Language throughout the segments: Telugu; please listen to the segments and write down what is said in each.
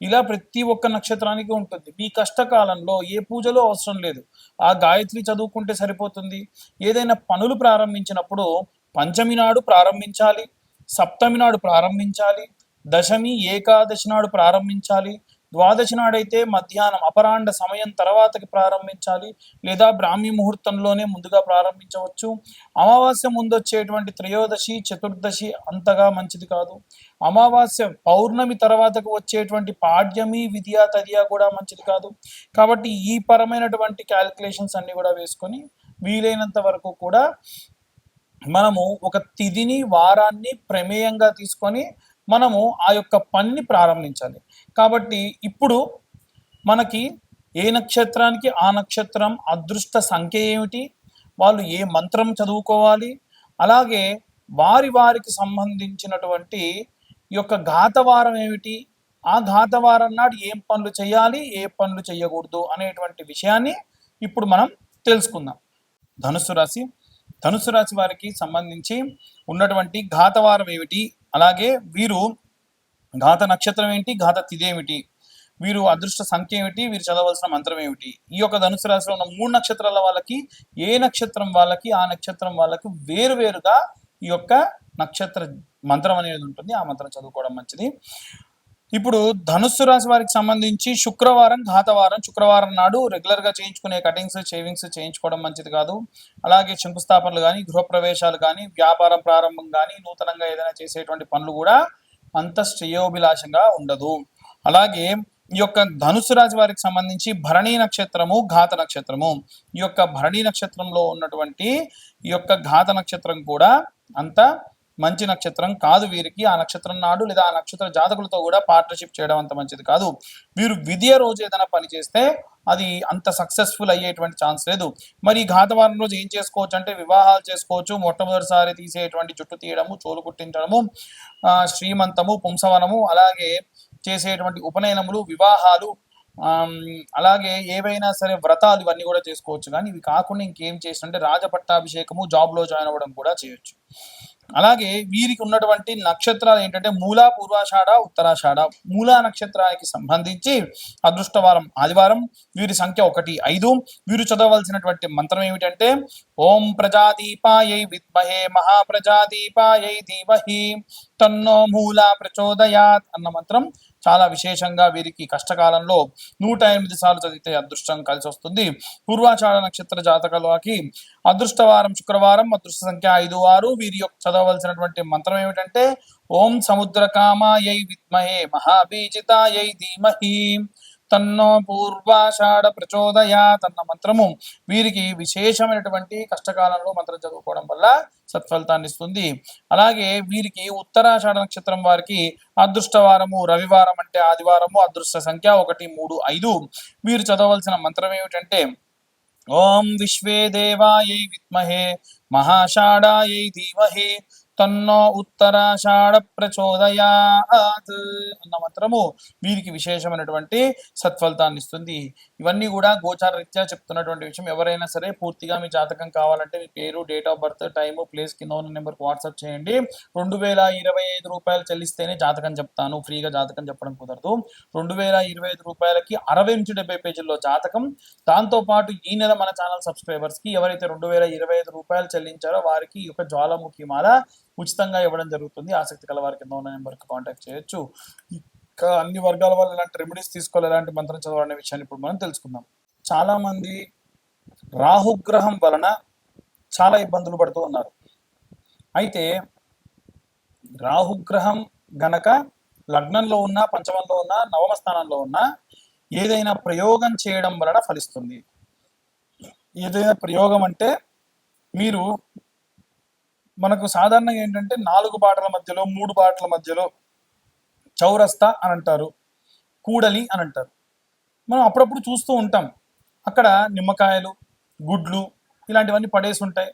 ఇలా ప్రతి ఒక్క నక్షత్రానికి ఉంటుంది. మీ కష్టకాలంలో ఏ పూజలో అవసరం లేదు. ఆ గాయత్రి చదువుకుంటే సరిపోతుంది. ఏదైనా పనులు ప్రారంభించినప్పుడు పంచమి నాడు ప్రారంభించాలి సప్తమి నాడు ప్రారంభించాలి దశమి ఏకాదశి నాడు ప్రారంభించాలి ద్వాదశి నాడైతే మధ్యాహ్నం అపరాండ సమయం తర్వాతకి ప్రారంభించాలి లేదా బ్రాహ్మీ ముహూర్తంలోనే ముందుగా ప్రారంభించవచ్చు. అమావాస్య ముందు వచ్చేటువంటి త్రయోదశి చతుర్దశి అంతగా మంచిది కాదు. అమావాస్య పౌర్ణమి తర్వాతకు వచ్చేటువంటి పాడ్యమి విద్య తదియా కూడా మంచిది కాదు. కాబట్టి ఈ పరమైనటువంటి క్యాలిక్యులేషన్స్ అన్ని కూడా వేసుకొని వీలైనంత వరకు కూడా మనము ఒక తిదిని వారాన్ని ప్రమేయంగా తీసుకొని మనము ఆ యొక్క పనిని ప్రారంభించాలి. కాబట్టి ఇప్పుడు మనకి ఏ నక్షత్రానికి ఆ నక్షత్రం అదృష్ట సంఖ్య ఏమిటి? వాళ్ళు ఏ మంత్రం చదువుకోవాలి? అలాగే వారి వారికి సంబంధించినటువంటి ఈ యొక్క ఘాతవారం ఏమిటి? ఆ ఘాతవారం నాడు ఏం పనులు చేయాలి? ఏ పనులు చేయకూడదు అనేటువంటి విషయాన్ని ఇప్పుడు మనం తెలుసుకుందాం. ధనుసు రాశి. ధనుసు రాశి వారికి సంబంధించి ఉన్నటువంటి ఘాతవారం ఏమిటి? అలాగే వీరు ఘాత నక్షత్రం ఏంటి? ఘాత తిథి ఏమిటి? వీరు అదృష్ట సంఖ్య ఏమిటి? వీరు చదవలసిన మంత్రం ఏమిటి? ఈ యొక్క ధనుసు రాశిలో ఉన్న మూడు నక్షత్రాల వాళ్ళకి ఏ నక్షత్రం వాళ్ళకి ఆ నక్షత్రం వాళ్ళకి వేరు వేరుగా ఈ యొక్క నక్షత్ర మంత్రం అనేది ఉంటుంది. ఆ మంత్రం చదువుకోవడం మంచిది. ఇప్పుడు ధనుస్సు రాశి వారికి సంబంధించి శుక్రవారం ఘాతవారం శుక్రవారం నాడు రెగ్యులర్గా చేయించుకునే కటింగ్స్ షేవింగ్స్ చేయించుకోవడం మంచిది కాదు. అలాగే శంకుస్థాపనలు కానీ గృహప్రవేశాలు కానీ వ్యాపారం ప్రారంభం కానీ నూతనంగా ఏదైనా చేసేటువంటి పనులు కూడా అంత శ్రేయోభిలాషంగా ఉండదు. అలాగే ఈ యొక్క ధనుసు రాశి వారికి సంబంధించి భరణీ నక్షత్రము ఘాత నక్షత్రము. ఈ యొక్క భరణీ నక్షత్రంలో ఉన్నటువంటి ఈ యొక్క ఘాత నక్షత్రం కూడా అంత మంచి నక్షత్రం కాదు వీరికి. ఆ నక్షత్రం నాడు లేదా ఆ నక్షత్ర జాతకులతో కూడా పార్ట్నర్షిప్ చేయడం అంత మంచిది కాదు. వీరు విద్య రోజు ఏదైనా పని చేస్తే అది అంత సక్సెస్ఫుల్ అయ్యేటువంటి ఛాన్స్ లేదు. మరి ఈ ఘాతవారం రోజు ఏం చేసుకోవచ్చు అంటే వివాహాలు చేసుకోవచ్చు. మొట్టమొదటిసారి తీసేటువంటి జుట్టు తీయడము చోలు కుట్టించడము శ్రీమంతము పుంసవనము అలాగే చేసేటువంటి ఉపనయనములు వివాహాలు అలాగే ఏవైనా సరే వ్రతాలు ఇవన్నీ కూడా చేసుకోవచ్చు. కానీ ఇవి కాకుండా ఇంకేం చేసినంటే రాజపట్టాభిషేకము జాబ్లో జాయిన్ అవ్వడం కూడా చేయొచ్చు. అలాగే వీరికి ఉన్నటువంటి నక్షత్రాలు ఏంటంటే మూలా పూర్వాషాఢ ఉత్తరాషాఢ. మూలా నక్షత్రానికి సంబంధించి అదృష్టవారం ఆదివారం వీరి సంఖ్య ఒకటి ఐదు. వీరు చదవలసినటువంటి మంత్రం ఏమిటంటే ఓం ప్రజాదీపాయై విద్మహే మహాప్రజాదీపాయై ధీమహి. తన్నో మూలా ప్రచోదయాత్ అన్న మంత్రం. చాలా విశేషంగా వీరికి కష్టకాలంలో నూట ఎనిమిది సార్లు చదివితే అదృష్టం కలిసి వస్తుంది. పూర్వాచార నక్షత్ర జాతకాలకి అదృష్టవారం శుక్రవారం అదృష్ట సంఖ్య ఐదు ఆరు. వీరి యొక్క చదవలసినటువంటి మంత్రం ఏమిటంటే ఓం సముద్రకామాయై విద్మహే మహాబీజితాయై ధీమహి. తన్నో పూర్వాషాఢ ప్రచోదయాత్ అన్న మంత్రము. వీరికి విశేషమైనటువంటి కష్టకాలంలో మంత్రం చదువుకోవడం వల్ల సత్ఫలితాన్ని ఇస్తుంది. అలాగే వీరికి ఉత్తరాషాఢ నక్షత్రం వారికి అదృష్టవారము రవివారం అంటే ఆదివారము అదృష్ట సంఖ్య ఒకటి మూడు ఐదు. వీరు చదవలసిన మంత్రం ఏమిటంటే ఓం విశ్వే దేవాయై విద్మహే మహాషాఢాయై ధీమహి తన్నో ఉత్తరాషాఢ ప్రచోదయాత్ అన్న మంత్రము వీరికి విశేషమైనటువంటి సత్ఫలితాన్ని ఇస్తుంది. ఇవన్నీ కూడా గోచార రీత్యా చెప్తున్నటువంటి విషయం. ఎవరైనా సరే పూర్తిగా మీ జాతకం కావాలంటే మీ పేరు date of birth time place కింద ఉన్న నెంబర్కి వాట్సాప్ చేయండి. రెండు వేల ఇరవై ఐదు రూపాయలు చెల్లిస్తేనే జాతకం చెప్తాను. ఫ్రీగా జాతకం చెప్పడం కుదరదు. రెండు వేల ఇరవై ఐదు రూపాయలకి అరవై నుంచి డెబ్బై పేజీల్లో జాతకం. దాంతో పాటు ఈ నెల మన ఛానల్ సబ్స్క్రైబర్స్కి ఎవరైతే రెండు వేల ఇరవై ఐదు రూపాయలు చెల్లించారో వారికి ఈ యొక్క జ్వాలాముఖి మాల ఉచితంగా ఇవ్వడం జరుగుతుంది. ఆసక్తి కల వారి కింద ఉన్న నెంబర్కి కాంటాక్ట్ చేయొచ్చు. ఇంకా అన్ని వర్గాల వాళ్ళు ఎలాంటి రెమెడీస్ తీసుకోవాలి ఎలాంటి మంత్రం చదవాలనే విషయాన్ని ఇప్పుడు మనం తెలుసుకుందాం. చాలా మంది రాహుగ్రహం వలన చాలా ఇబ్బందులు పడుతూ ఉన్నారు. అయితే రాహుగ్రహం గనక లగ్నంలో ఉన్న పంచమంలో ఉన్న నవమ స్థానంలో ఉన్న ఏదైనా ప్రయోగం చేయడం వలన ఫలిస్తుంది. ఏదైనా ప్రయోగం అంటే మీరు మనకు సాధారణంగా ఏంటంటే నాలుగు బాటల మధ్యలో మూడు బాటల మధ్యలో చౌరస్తా అని అంటారు కూడలి అని అంటారు. మనం అప్పుడప్పుడు చూస్తూ ఉంటాం. అక్కడ నిమ్మకాయలు గుడ్లు ఇలాంటివన్నీ పడేసి ఉంటాయి.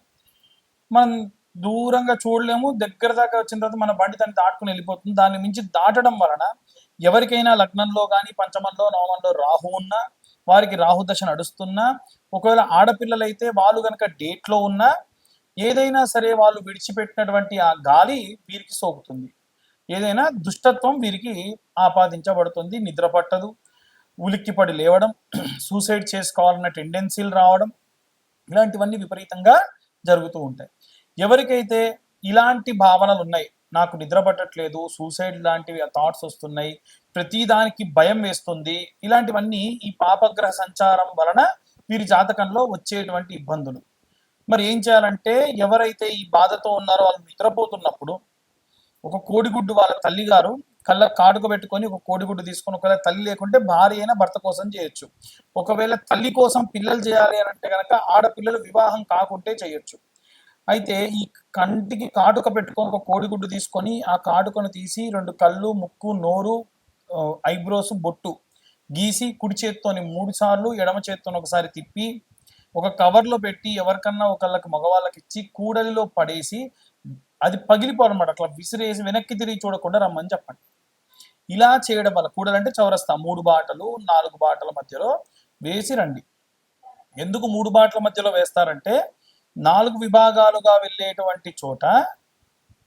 మనం దూరంగా చూడలేము. దగ్గర దాకా వచ్చిన తర్వాత మన బండి దాన్ని దాటుకుని వెళ్ళిపోతుంది. దాన్ని మించి దాటడం వలన ఎవరికైనా లగ్నంలో కానీ పంచమంలో నవమంలో రాహు ఉన్నా వారికి రాహు దశ నడుస్తున్నా ఒకవేళ ఆడపిల్లలైతే వాళ్ళు కనుక డేట్లో ఉన్నా ఏదైనా సరే వాళ్ళు విడిచిపెట్టినటువంటి ఆ గాలి వీరికి సోకుతుంది. ఏదైనా దుష్టత్వం వీరికి ఆపాదించబడుతుంది. నిద్ర పట్టదు ఉలిక్కిపడి లేవడం సూసైడ్ చేసుకోవాలన్న టెండెన్సీలు రావడం ఇలాంటివన్నీ విపరీతంగా జరుగుతూ ఉంటాయి. ఎవరికైతే ఇలాంటి భావనలు ఉన్నాయి నాకు నిద్ర పట్టట్లేదు సూసైడ్ లాంటివి థాట్స్ వస్తున్నాయి ప్రతిదానికి భయం వేస్తుంది ఇలాంటివన్నీ ఈ పాపగ్రహ సంచారం వలన వీరి జాతకంలో వచ్చేటువంటి ఇబ్బందులు. మరి ఏం చేయాలంటే ఎవరైతే ఈ బాధతో ఉన్నారో వాళ్ళు నిద్రపోతున్నప్పుడు ఒక కోడిగుడ్డు వాళ్ళ తల్లి గారు కళ్ళ కాడుకు పెట్టుకొని ఒక కోడిగుడ్డు తీసుకొని ఒకవేళ తల్లి లేకుంటే భార్య అయినా భర్త కోసం చేయొచ్చు. ఒకవేళ తల్లి కోసం పిల్లలు చేయాలి అని అంటే కనుక ఆడపిల్లలు వివాహం కాకుంటే చేయొచ్చు. అయితే ఈ కంటికి కాటుక పెట్టుకొని ఒక కోడిగుడ్డు తీసుకొని ఆ కాటుకను తీసి రెండు కళ్ళు ముక్కు నోరు ఐబ్రోస్ బొట్టు గీసి కుడి చేత్తోని మూడు సార్లు ఎడమ చేత్తోని ఒకసారి తిప్పి ఒక కవర్లో పెట్టి ఎవరికన్నా ఒకళ్ళకి మగవాళ్ళకి ఇచ్చి కూడలిలో పడేసి అది పగిలిపోవన్నమాట. అట్లా విసిరేసి వెనక్కి తిరిగి చూడకుండా రమ్మని చెప్పండి. ఇలా చేయడం వల్ల కూడలంటే చౌరస్తా మూడు బాటలు నాలుగు బాటల మధ్యలో వేసి రండి. ఎందుకు మూడు బాటల మధ్యలో వేస్తారంటే నాలుగు విభాగాలుగా వెళ్ళేటువంటి చోట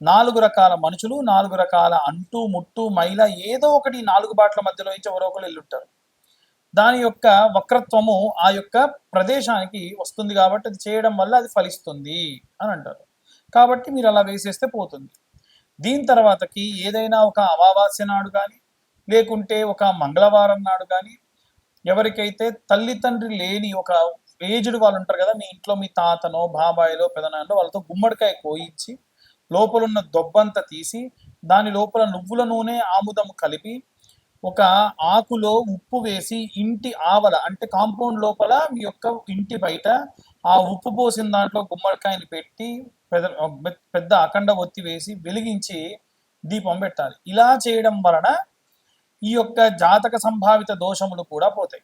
నాలుగు రకాల మనుషులు నాలుగు రకాల అంటు ముట్టు మైల ఏదో ఒకటి నాలుగు బాటల మధ్యలో నుంచి ఎవరో ఒకరు వెళ్ళుంటారు. దాని యొక్క వక్రత్వము ఆ యొక్క ప్రదేశానికి వస్తుంది కాబట్టి అది చేయడం వల్ల అది ఫలిస్తుంది అని అంటారు. కాబట్టి మీరు అలా వేసేస్తే పోతుంది. దీని తర్వాతకి ఏదైనా ఒక అమావాస్య నాడు కానీ లేకుంటే ఒక మంగళవారం నాడు కానీ ఎవరికైతే తల్లి తండ్రి లేని ఒక ఏజ్డ్ వాళ్ళు ఉంటారు కదా మీ ఇంట్లో మీ తాతనో బాబాయిలో పెదనాన్నో వాళ్ళతో గుమ్మడికాయ కోయించి లోపలున్న దొబ్బంతా తీసి దాని లోపల నువ్వుల నూనె ఆముదం కలిపి ఒక ఆకులో ఉప్పు వేసి ఇంటి ఆవల అంటే కాంపౌండ్ లోపల మీ యొక్క ఇంటి బయట ఆ ఉప్పు పోసిన దాంట్లో గుమ్మడికాయని పెట్టి పెద్ద పెద్ద అఖండ ఒత్తి వేసి వెలిగించి దీపం పెట్టాలి. ఇలా చేయడం వలన ఈ యొక్క జాతక సంభావిత దోషములు కూడా పోతాయి.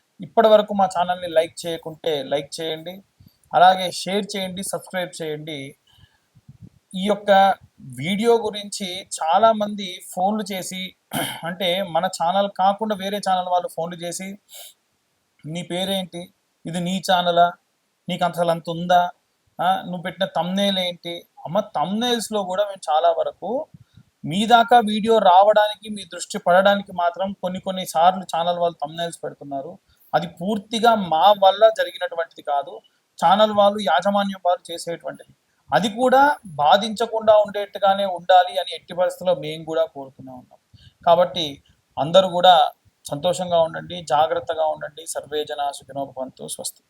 ఇప్పటి వరకు మా ఛానల్ని లైక్ చేయకుంటే లైక్ చేయండి. అలాగే షేర్ చేయండి సబ్స్క్రైబ్ చేయండి. ఈ యొక్క వీడియో గురించి చాలామంది ఫోన్లు చేసి అంటే మన ఛానల్ కాకుండా వేరే ఛానల్ వాళ్ళు ఫోన్లు చేసి నీ పేరేంటి? ఇది నీ ఛానలా? నీకు అసలు అంత ఉందా నువ్వు పెట్టిన తమ్నేల్ ఏంటి? అమ్మ తమ్నేల్స్లో కూడా మేము చాలా వరకు మీ దాకా వీడియో రావడానికి మీ దృష్టి పడడానికి మాత్రం కొన్ని కొన్ని సార్లు ఛానల్ వాళ్ళు తమ్నేల్స్ పెడుతున్నారు. అది పూర్తిగా మా వల్ల జరిగినటువంటిది కాదు. ఛానల్ వాళ్ళు యాజమాన్యం వారు చేసేటువంటిది. అది కూడా బాధించకుండా ఉండేట్టుగానే ఉండాలి అని ఎట్టి పరిస్థితుల్లో మేము కూడా కోరుకునే ఉన్నాం. కాబట్టి అందరూ కూడా సంతోషంగా ఉండండి జాగ్రత్తగా ఉండండి. సర్వేజన సుఖినోపంతో స్వస్తి.